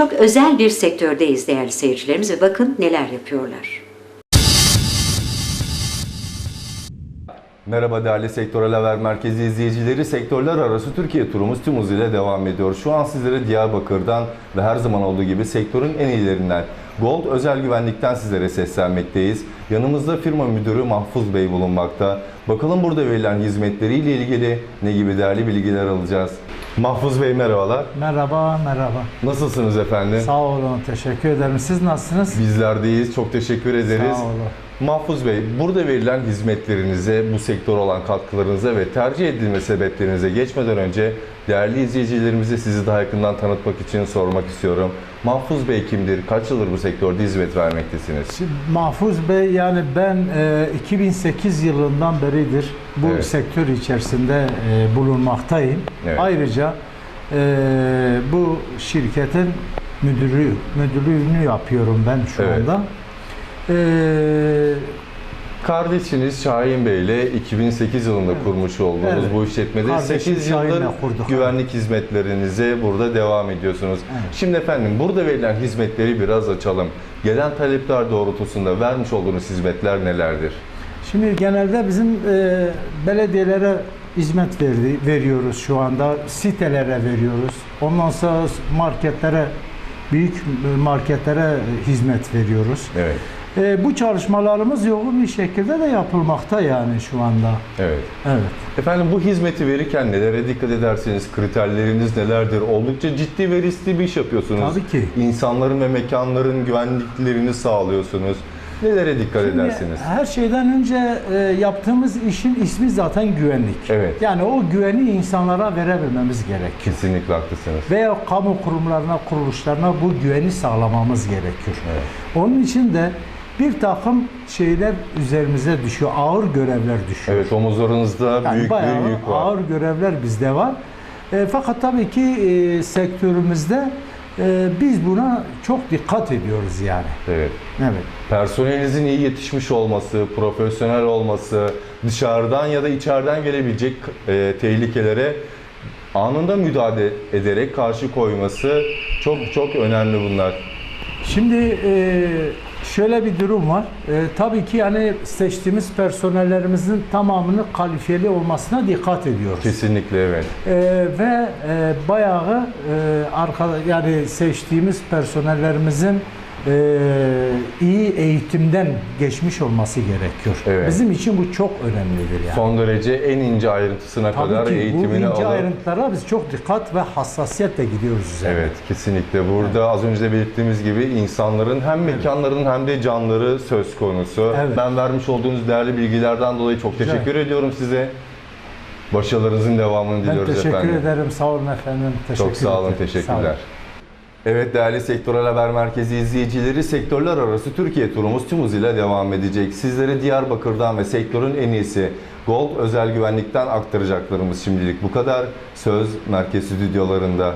Çok özel bir sektördeyiz değerli seyircilerimiz ve bakın neler yapıyorlar. Merhaba değerli Sektörel Haber Merkezi izleyicileri. Sektörler arası Türkiye turumuz tüm hızıyla devam ediyor. Şu an sizlere Diyarbakır'dan ve her zaman olduğu gibi sektörün en iyilerinden Gold Özel Güvenlik'ten sizlere seslenmekteyiz. Yanımızda firma müdürü Mahfuz Bey bulunmakta. Bakalım burada verilen hizmetleriyle ilgili ne gibi değerli bilgiler alacağız. Mahfuz Bey merhabalar. Merhaba, merhaba. Nasılsınız efendim? Sağ olun, teşekkür ederim. Siz nasılsınız? Bizlerdeyiz. Çok teşekkür ederiz. Sağ olun. Mahfuz Bey, burada verilen hizmetlerinize, bu sektör olan katkılarınıza ve tercih edilme sebeplerinize geçmeden önce değerli izleyicilerimize sizi daha yakından tanıtmak için sormak istiyorum. Mahfuz Bey kimdir? Kaç yıldır bu sektörde hizmet vermektesiniz? Şimdi Mahfuz Bey, yani ben e, 2008 yılından beridir bu Evet. sektör içerisinde e, bulunmaktayım. Evet. Ayrıca e, bu şirketin müdürü, müdürlüğünü yapıyorum ben şu Evet. anda. E, Kardeşiniz Şahin Bey ile 2008 yılında kurmuş olduğunuz Evet. bu işletmede Kardeşim 8 Şahin'le yıldır güvenlik hizmetlerinize burada devam ediyorsunuz. Evet. Şimdi efendim burada verilen hizmetleri biraz açalım. Gelen talepler doğrultusunda vermiş olduğunuz hizmetler nelerdir? Şimdi genelde bizim e, belediyelere hizmet verdi, veriyoruz şu anda. Sitelere veriyoruz. Ondan sonra marketlere, büyük marketlere hizmet veriyoruz. Evet. E, bu çalışmalarımız yoğun bir şekilde de yapılmakta yani şu anda. Evet. Evet. Efendim bu hizmeti verirken nelere dikkat edersiniz? Kriterleriniz nelerdir? Oldukça ciddi ve riskli bir iş yapıyorsunuz. Tabii ki. İnsanların ve mekanların güvenliklerini sağlıyorsunuz. Nelere dikkat Şimdi edersiniz? her şeyden önce e, yaptığımız işin ismi zaten güvenlik. Evet. Yani o güveni insanlara verebilmemiz gerekiyor. Kesinlikle haklısınız. veya kamu kurumlarına, kuruluşlarına bu güveni sağlamamız gerekiyor. Evet. Onun için de bir takım şeyler üzerimize düşüyor, ağır görevler düşüyor. Evet omuzlarınızda yani büyük bir yük var. ağır görevler bizde var. E, fakat tabii ki e, sektörümüzde e, biz buna çok dikkat ediyoruz yani. Evet. Evet. Personelinizin iyi yetişmiş olması, profesyonel olması, dışarıdan ya da içeriden gelebilecek e, tehlikelere anında müdahale ederek karşı koyması çok çok önemli bunlar. Şimdi e, şöyle bir durum var. E, tabii ki yani seçtiğimiz personellerimizin tamamını kalifiyeli olmasına dikkat ediyoruz. Kesinlikle evet. Ee, ve e, bayağı e, arka yani seçtiğimiz personellerimizin e, iyi eğitimden geçmiş olması gerekiyor. Evet. Bizim için bu çok önemlidir yani. Son derece en ince ayrıntısına kadar Tabii ki bu eğitimini ince alıp ayrıntılara biz çok dikkat ve hassasiyetle gidiyoruz üzerine. Evet kesinlikle. Burada az önce de belirttiğimiz gibi insanların hem mekanların hem de canları söz konusu. Evet. Ben vermiş olduğunuz değerli bilgilerden dolayı çok Rica teşekkür ediyorum size. Başarılarınızın devamını Ben diliyoruz teşekkür efendim. ederim. Sağ olun efendim. Teşekkür Çok sağ olun, ederim. Sağ teşekkürler. olun. Evet değerli Sektörel Haber Merkezi izleyicileri, sektörler arası Türkiye turumuz tüm hızıyla devam edecek. Sizlere Diyarbakır'dan ve sektörün en iyisi Gold Özel Güvenlik'ten aktaracaklarımız şimdilik bu kadar. Söz Merkez Stüdyolarında.